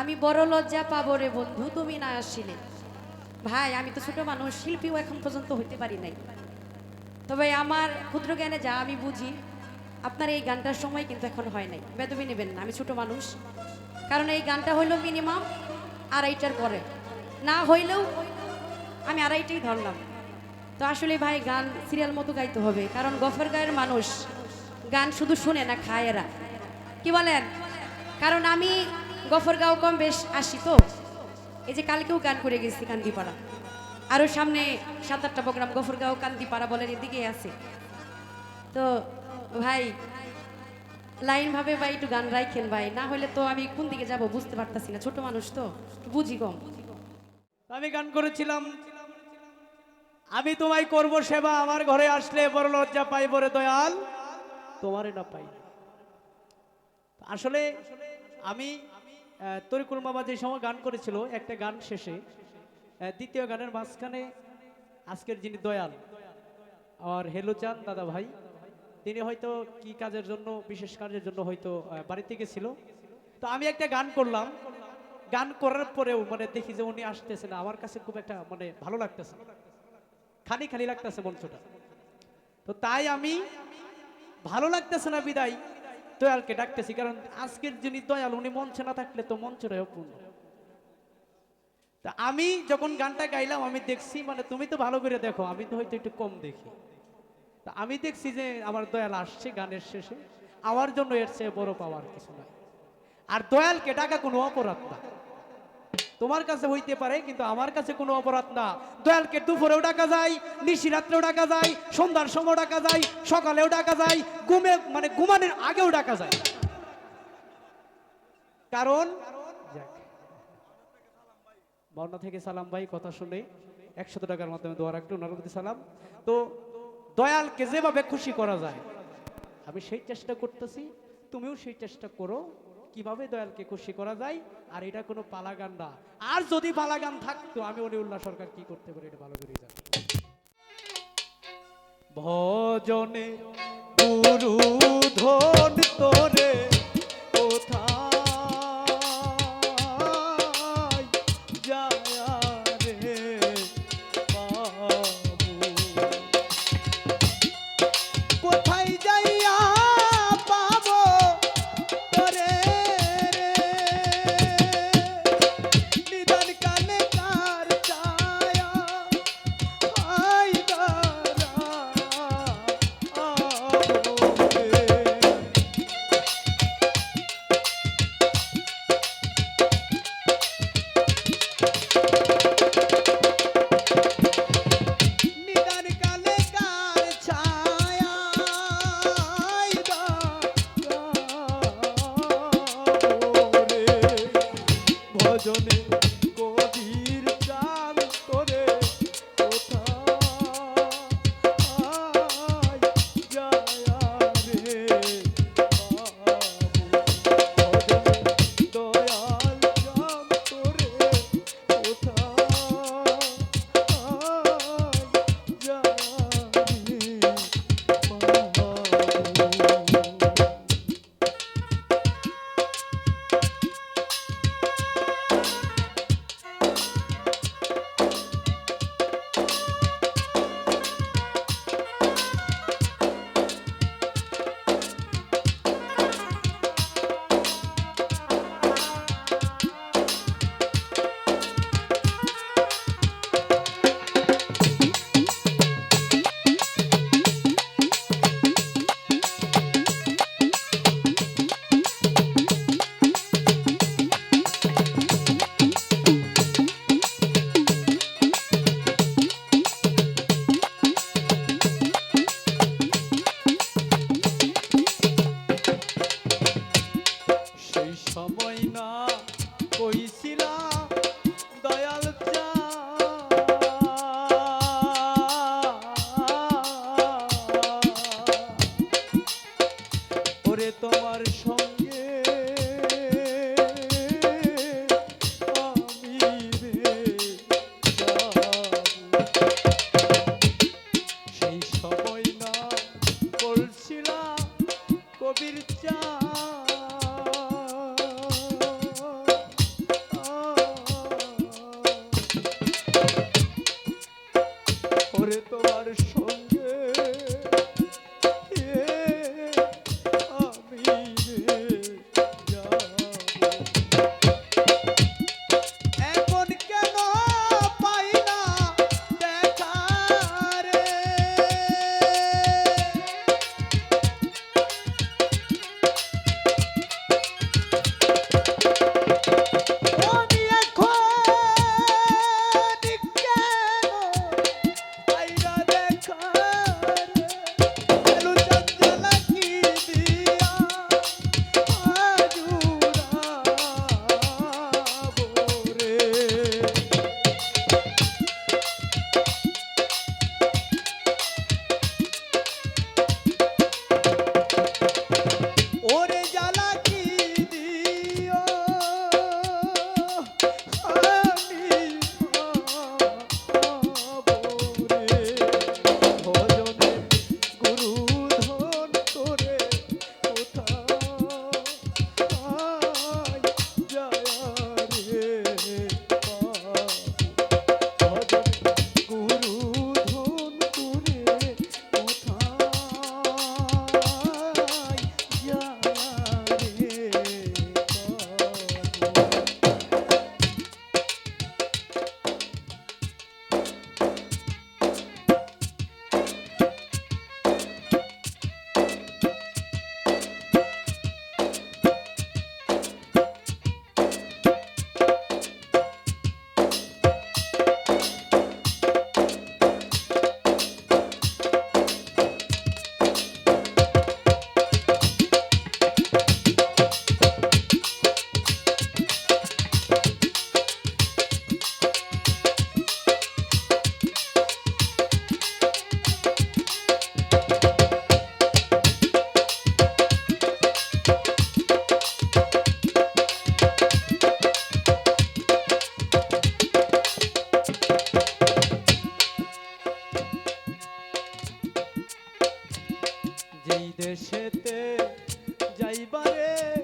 আমি বড় লজ্জা পাবো রে বন্ধু, তুমি না আসছিলে ভাই, আমি তো ছোট মানুষ, শিল্পীও এখন পর্যন্ত হইতে পারি নাই। তবে আমার ক্ষুদ্র জ্ঞানে যা আমি বুঝি, আপনার এই গানটার সময় কিন্তু এখন হয় নাই। বেদবি নেবেন না, আমি ছোট মানুষ। কারণ এই গানটা হইল মিনিমাম আড়াইটার পরে। না হইলেও আমি আড়াইটাই ধরলাম। তো আসলে ভাই, গান, সিরিয়াল মতো গাইতে হবে। কারণ গফের গায়ের মানুষ গান শুধু শুনে না, খায় এরা। কি বলেন? কারণ আমি গফরগাঁও কম বেশ আসি তো। এই যে কালকেও গান করে গেছি কান্দিপাড়া। আরও সামনে সাত আটটা প্রোগ্রাম গফরগাঁও কান্দিপাড়া বলেন এদিকে আছে। তো ভাই, লাইন ভাবে ভাই একটু গান রাইখেন ভাই, না হলে তো আমি কোন দিকে যাব বুঝতে পারতাছি না, ছোট মানুষ তো বুঝি কম। আমি গান করেছিলাম, আমি তোমায় করব সেবা, আমার ঘরে আসলে বড় লজ্জা পাই বড় দয়াল, তোমারে না পাই। আসলে আমি তরিকুল মামা যে সময় গান করেছিল, একটা গান শেষে দ্বিতীয় গানের মাঝখানে আজকের যিনি দয়াল, আর হেলো চান দাদা ভাই, তিনি হয়তো কি কাজের জন্য, বিশেষ কাজের জন্য হয়তো বাড়িতে গেছিল। তো আমি একটা গান করলাম। গান করার পরেও মানে দেখি যে উনি আসতেছে না। আমার কাছে খুব একটা মানে ভালো লাগতেছে খালি খালি লাগতেছে মঞ্চটা। তো তাই আমি ভালো লাগতেছে না বিদায় দয়ালকে ডাকতেছি, কারণ আজকের যিনি দয়াল, উনি মঞ্চে না থাকলে তো মঞ্চটাই অপূর্ণ। তা আমি যখন গানটা গাইলাম, আমি দেখছি মানে তুমি তো ভালো করে দেখো, আমি তো হয়তো একটু কম দেখি। তা আমি দেখছি যে আমার দয়াল আসছে গানের শেষে, আমার জন্য এর চেয়ে বড় পাওয়ার কিছু নাই। আর দয়ালকে ডাকা কোনো অপরাধ না। তোমার কাছে হইতে পারে, কিন্তু আমার কাছে কোনো অপরাধ না। দয়ালকে দুপুরেও ডাকা যায়, নিশি রাত্রেও ডাকা যায়, সন্ধ্যার সময় ডাকা যায়, সকালেও ডাকা যায়, ঘুমে মানে ঘুমানোর আগেও ডাকা যায়। কারণ। বর্ণা থেকে সালাম ভাই, কথা শুনে একশত টাকার মাধ্যমে দোয়া রাখলে, ওনার সালাম। তো দয়ালকে যেভাবে খুশি করা যায়, আমি সেই চেষ্টা করতেছি, তুমিও সেই চেষ্টা করো। কীভাবে দয়ালকে খুশি করা যায়? আর এটা কোনো পালাগান না। আর যদি পালাগান থাকতো, আমি অলিউল্লাহ সরকার কি করতে পারি? এটা ভালো করে জানি। ভজনে গুরু ধন তোরে ভজনে নাই না কইছে শেষেতে যাইবারে